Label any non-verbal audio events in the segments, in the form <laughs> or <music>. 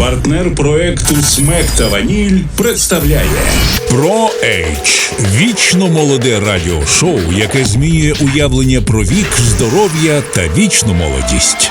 партнер проекту Смек та Ваніль представляє Про Ейч вічно молоде радіошоу, яке змінює уявлення про вік, здоров'я та вічну молодість.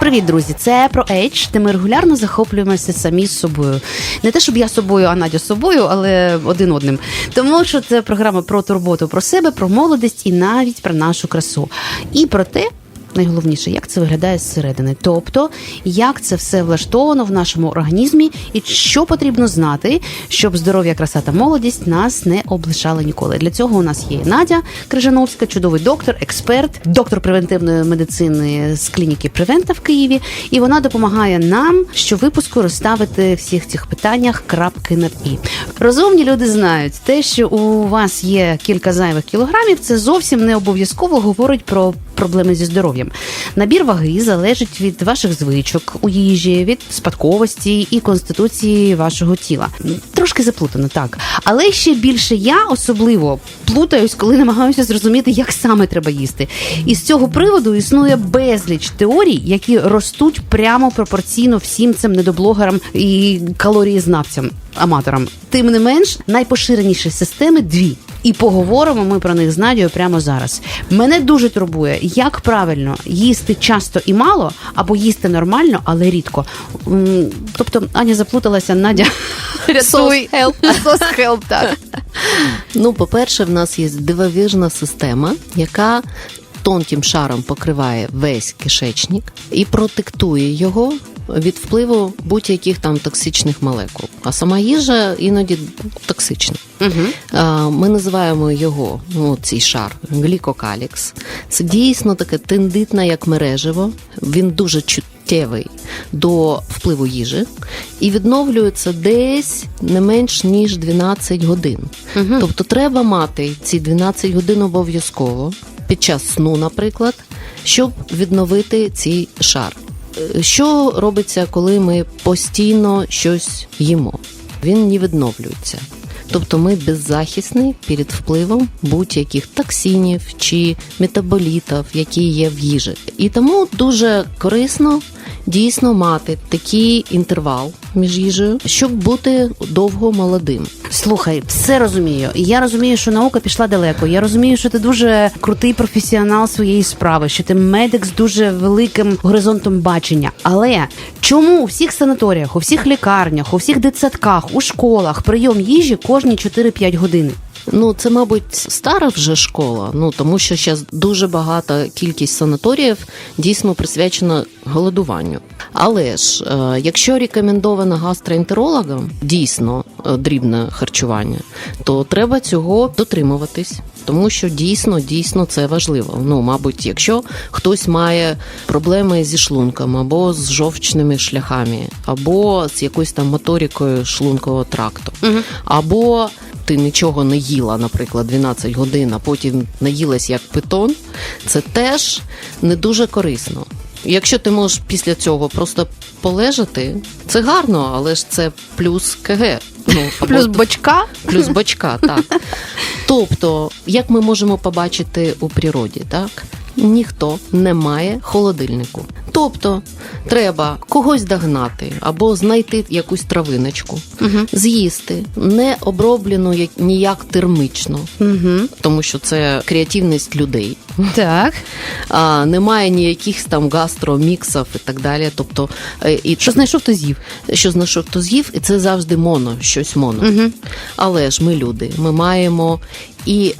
Привіт, друзі! Це про Age, де ми регулярно захоплюємося самі з собою. Не те, щоб я собою, а Надя собою, але один одним. Тому що це програма про турботу про себе, про молодість і навіть про нашу красу. І про те. Найголовніше, як це виглядає зсередини, тобто як це все влаштовано в нашому організмі, і що потрібно знати, щоб здоров'я, краса та молодість нас не облишали ніколи. Для цього у нас є Надя Крижановська, чудовий доктор, експерт, доктор превентивної медицини з клініки Превента в Києві. І вона допомагає нам щовипуску розставити всіх цих питаннях крапки над і. Розумні люди знають те, що у вас є кілька зайвих кілограмів, це зовсім не обов'язково говорить про проблеми зі здоров'ям. Набір ваги залежить від ваших звичок у їжі, від спадковості і конституції вашого тіла. Трошки заплутано, так. Але ще більше я особливо плутаюсь, коли намагаюся зрозуміти, як саме треба їсти. І з цього приводу існує безліч теорій, які ростуть прямо пропорційно всім цим недоблогерам і калорієзнавцям, аматорам. Тим не менш, найпоширеніші системи дві. І поговоримо ми про них з Надією прямо зараз. Мене дуже турбує, як правильно їсти часто і мало, або їсти нормально, але рідко. Тобто Аня заплуталася, Надя <laughs> рятуй. help. <laughs> Сос хелп, так. Ну, по-перше, в нас є дивовижна система, яка тонким шаром покриває весь кишечник і протектує його від впливу будь-яких там токсичних молекул. А сама їжа іноді токсична. Угу. Ми називаємо його, ну, цей шар, глікокалікс. Це дійсно таке тендитне, як мережево. Він дуже чуттєвий до впливу їжі і відновлюється десь не менш ніж 12 годин. Тобто треба мати ці 12 годин обов'язково під час сну, наприклад, щоб відновити цей шар. Е, Що робиться, коли ми постійно щось їмо? Він не відновлюється. Тобто ми беззахисні перед впливом будь-яких токсинів чи метаболітів, які є в їжі. І тому дуже корисно дійсно мати такий інтервал між їжею, щоб бути довго молодим. Слухай, все розумію. Я розумію, що наука пішла далеко. Я розумію, що ти дуже крутий професіонал своєї справи, що ти медик з дуже великим горизонтом бачення. Але чому у всіх санаторіях, у всіх лікарнях, у всіх дитсадках, у школах прийом їжі кожні 4-5 години? Ну, це, мабуть, стара вже школа. Ну тому що зараз дуже багата кількість санаторіїв дійсно присвячена голодуванню. Але ж, е, якщо рекомендовано гастроентерологам дійсно е, дрібне харчування, то треба цього дотримуватись. Тому що дійсно, дійсно це важливо. Ну, мабуть, якщо хтось має проблеми зі шлунком, або з жовчними шляхами, або з якоюсь там моторикою шлункового тракту, або ти нічого не їла, наприклад, 12 годин, а потім наїлась як питон, це теж не дуже корисно. Якщо ти можеш після цього просто полежати, це гарно, але ж це плюс КГ. Ну, <laughs> або Плюс бочка. плюс <laughs> бочка, так. Тобто, як ми можемо побачити у природі, так? Ніхто не має холодильнику. Тобто, треба когось догнати або знайти якусь травиночку, з'їсти, не оброблену як ніяк термічно, Угу. тому що це креативність людей. Так. А, немає ніяких там гастроміксів і так далі. Тобто, е, і Що знайшов, то з'їв. що знайшов, то з'їв, і це завжди моно, щось моно. Угу. Але ж ми люди, ми маємо і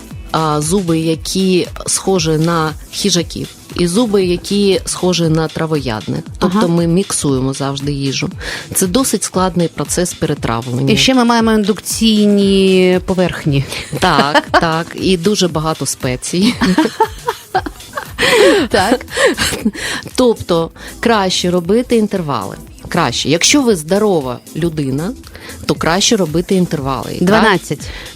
зуби, які схожі на хижаків, і зуби, які схожі на травоядних. Тобто Ага. ми міксуємо завжди їжу. Це досить складний процес перетравлення. І ще ми маємо індукційні поверхні. Так, так, і дуже багато спецій. <laughs> Так. Тобто краще робити інтервали. Краще, якщо ви здорова людина, то краще робити інтервали. Так?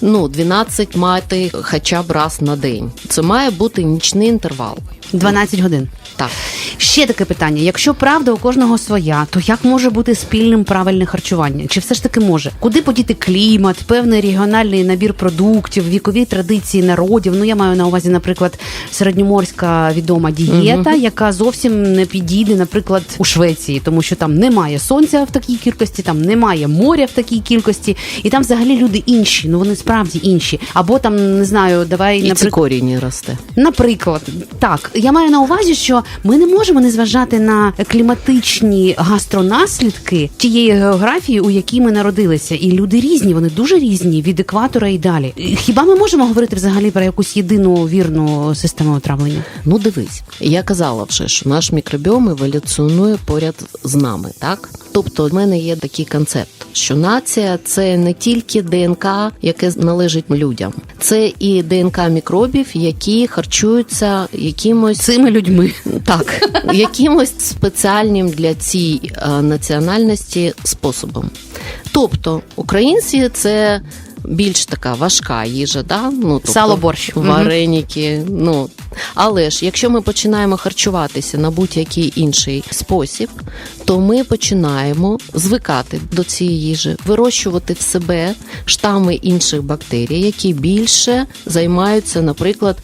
Ну, 12 мати хоча б раз на день. Це має бути нічний інтервал. 12 годин. Так. Ще таке питання: якщо правда у кожного своя, то як може бути спільним правильне харчування? Чи все ж таки може? Куди подіти клімат, певний регіональний набір продуктів, вікові традиції народів? Ну я маю на увазі, наприклад, середньоморська відома дієта, яка зовсім не підійде, наприклад, у Швеції, тому що там немає сонця в такій кількості, там немає моря в такій кількості, і там взагалі люди інші. Ну вони справді інші. Або там не знаю, давай І наприклад. цикорій росте. Наприклад, так я маю на увазі, що ми не можемо не зважати на кліматичні гастронаслідки тієї географії, у якій ми народилися, і люди різні, вони дуже різні від екватора і далі. Хіба ми можемо говорити взагалі про якусь єдину вірну систему отравлення? Ну, дивись, я казала вже, що наш мікробіом еволюціонує поряд з нами, так? Тобто, в мене є такий концепт, що нація це не тільки ДНК, яке належить людям, це і ДНК мікробів, які харчуються якимось Цими людьми. так, якимось спеціальним для цієї е, національності способом. Тобто, українці це. Більш така важка їжа, да? ну, тобто, Сало, борщ. Вареники. Ну але ж, якщо ми починаємо харчуватися на будь-який інший спосіб, то ми починаємо звикати до цієї їжі, вирощувати в себе штами інших бактерій, які більше займаються, наприклад,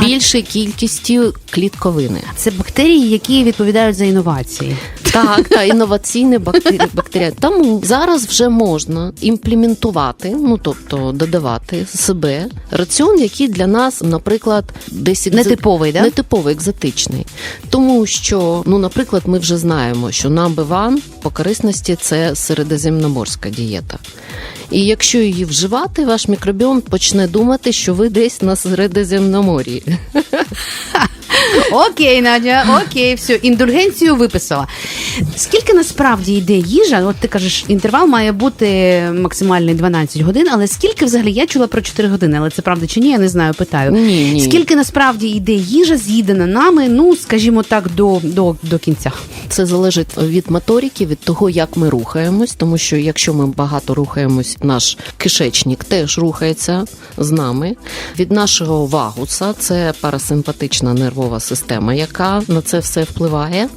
більшою кількістю клітковини. Це бактерії, які відповідають за інновації. Так, та <laughs> інноваційні бактерії. Тому зараз вже можна імплементувати, ну тобто додавати себе раціон, який для нас, наприклад, десь екзо- Нетиповий, да? нетиповий, екзотичний. Тому що, ну, наприклад, ми вже знаємо, що number one по корисності це середземноморська дієта. І якщо її вживати, ваш мікробіом почне думати, що ви десь на Середземномор'ї. <laughs> Окей, Надя, окей, все, індульгенцію виписала. Скільки насправді йде їжа? От ти кажеш, інтервал має бути максимальний 12 годин, але скільки взагалі я чула про 4 години, але це правда чи ні, я не знаю, питаю. Ні, ні. Скільки насправді йде їжа, з'їдена нами, ну скажімо так, до, до, до кінця. Це залежить від моторики, від того, як ми рухаємось, тому що якщо ми багато рухаємось, наш кишечник теж рухається з нами. Від нашого вагуса це парасимпатична нервова система, яка на це все впливає.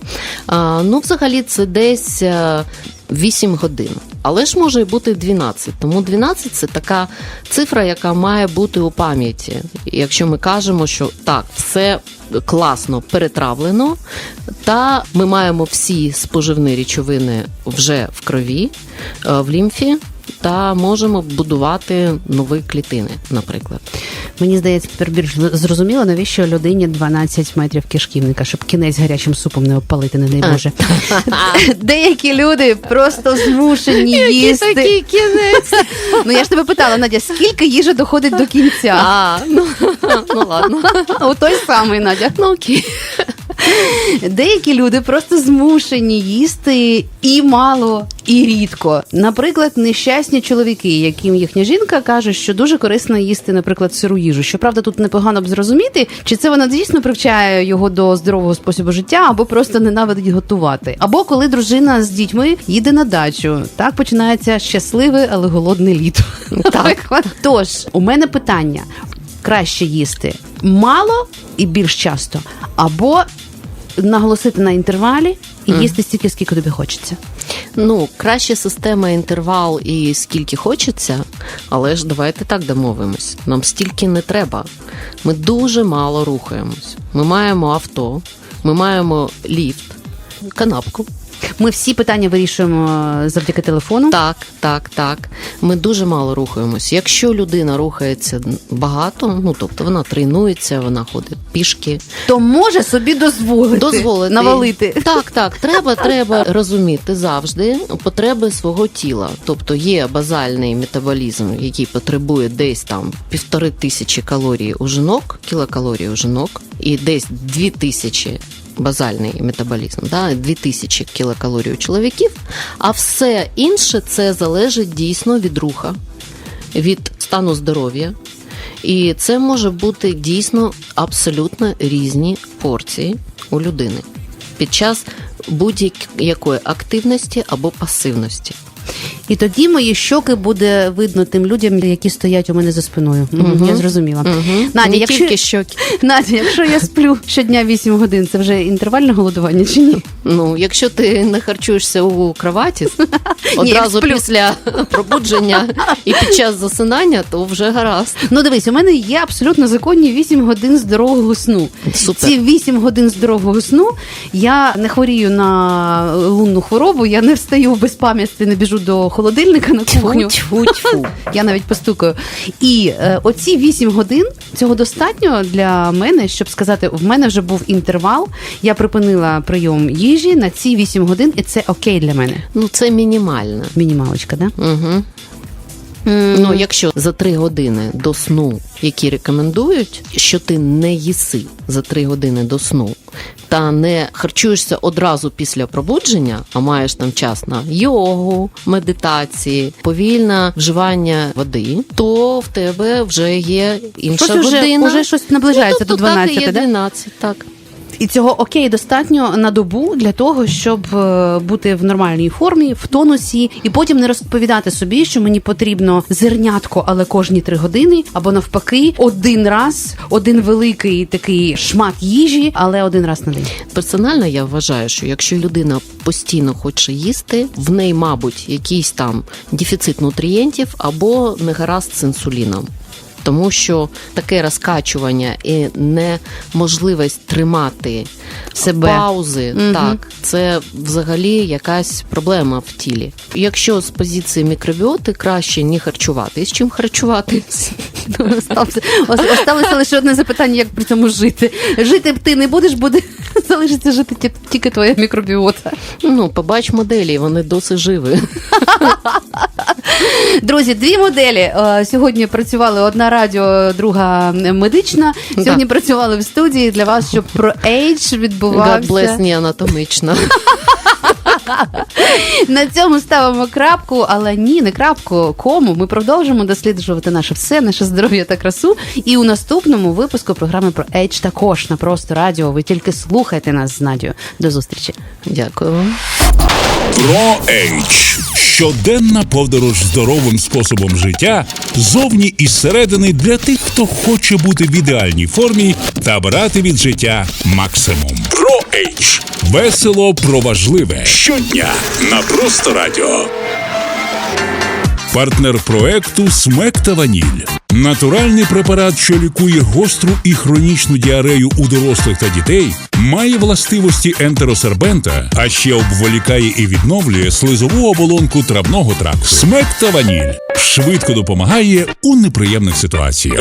Ну, взагалі, це десь. е, 8 годин, але ж може бути 12. Тому 12 – це така цифра, яка має бути у пам'яті. Якщо ми кажемо, що так, все класно перетравлено, та ми маємо всі споживні речовини вже в крові, е, в лімфі, та можемо будувати нові клітини, наприклад. Мені здається, тепер більш зрозуміло, навіщо людині 12 метрів кишківника, щоб кінець гарячим супом не опалити не дай Боже. <laughs> Деякі люди просто змушені їсти. кінець. <laughs> Ну я ж тебе питала, Надя, скільки їжа доходить до кінця? А, ну, <laughs> ну ладно. У той самий Надя. Ну окей. Деякі люди просто змушені їсти і мало, і рідко. Наприклад, нещасні чоловіки, яким їхня жінка каже, що дуже корисно їсти, наприклад, сиру їжу. Щоправда, тут непогано б зрозуміти, чи це вона дійсно привчає його до здорового способу життя, або просто ненавидить готувати. Або коли дружина з дітьми їде на дачу. Так починається щасливе, але голодне літо. Так. Тож, у мене питання: краще їсти мало і більш часто, або наголосити на інтервалі і їсти стільки, скільки тобі хочеться. Ну, краще система інтервал і скільки хочеться, але ж давайте так домовимось. Нам стільки не треба. Ми дуже мало рухаємось. Ми маємо авто, ми маємо ліфт, канапку. Ми всі питання вирішуємо е, завдяки телефону. Так, так, так. Ми дуже мало рухаємось. Якщо людина рухається багато, ну тобто вона тренується, вона ходить пішки, То може собі дозволити, дозволити навалити. Так, так, треба, треба розуміти завжди потреби свого тіла. Тобто є базальний метаболізм, який потребує десь там півтори тисячі калорій у жінок, кілокалорій у жінок, і десь дві тисячі. Базальний метаболізм, да, 2000 кілокалорій у чоловіків, а все інше це залежить дійсно від руха, від стану здоров'я. І це може бути дійсно абсолютно різні порції у людини під час будь-якої активності або пасивності. І тоді мої щоки буде видно тим людям, які стоять у мене за спиною. Мгм, Я зрозуміла. Угу. Надя, Не якщо... тільки щоки. <laughs> Надя, якщо я сплю щодня 8 годин, це вже інтервальне голодування чи ні? Ну, якщо ти не харчуєшся у кроваті <laughs> одразу після <laughs> пробудження і під час засинання, то вже гаразд. Ну дивись, у мене є абсолютно законні 8 годин здорового сну. Супер. Ці 8 годин здорового сну я не хворію на лунну хворобу, я не встаю в безпам'ятстві, не біжу до холодильника на кухню. <laughs> Я навіть постукаю. І е, оці 8 годин цього достатньо для мене, щоб сказати, в мене вже був інтервал. Я припинила прийом їжі на ці 8 годин, і це окей для мене. Ну, це мінімально. Мінімалочка, да? Угу. Ну, якщо за три години до сну, які рекомендують, що ти не їси за три години до сну, та не харчуєшся одразу після пробудження, а маєш там час на йогу, медитації, повільне вживання води, то в тебе вже є інша Щось година. Вже, вже щось наближається ну, до тобто, так і є? 12, так. І цього окей достатньо на добу для того, щоб е, бути в нормальній формі, в тонусі, і потім не розповідати собі, що мені потрібно зернятко, але кожні три години, або навпаки, один раз, один великий такий шмат їжі, але один раз на день. Персонально я вважаю, що якщо людина постійно хоче їсти, в неї, мабуть, якийсь там дефіцит нутрієнтів або негаразд з інсуліном. Тому що таке розкачування і неможливість тримати Себе. паузи, так це взагалі якась проблема в тілі. Якщо з позиції мікробіоти краще не харчувати, з чим харчуватись? Осталося, лише одне запитання, як при цьому жити. Жити ти не будеш, буде <laughs> залишиться жити тільки твоя мікробіота. Ну, побач моделі, вони досить живі. <laughs> Друзі, дві моделі е, сьогодні працювали одна радіо, друга медична. Сьогодні працювали в студії для вас, щоб про ейдж God відбувався. bless, не анатомічно. <laughs> На цьому ставимо крапку, але ні, не крапку. Кому ми продовжимо досліджувати наше все, наше здоров'я та красу. І у наступному випуску програми про ейдж також на просто радіо. Ви тільки слухайте нас з Надією. До зустрічі. Дякую вам. Про Ейч. Щоденна подорож здоровим способом життя зовні і зсередини для тих, хто хоче бути в ідеальній формі та брати від життя максимум. Про Ейч. Весело про важливе. Щодня на просто радіо. Партнер проекту Смек та Ваніль. Натуральний препарат, що лікує гостру і хронічну діарею у дорослих та дітей, має властивості ентеросербента, а ще обволікає і відновлює слизову оболонку травного тракту. Смек та Ваніль швидко допомагає у неприємних ситуаціях.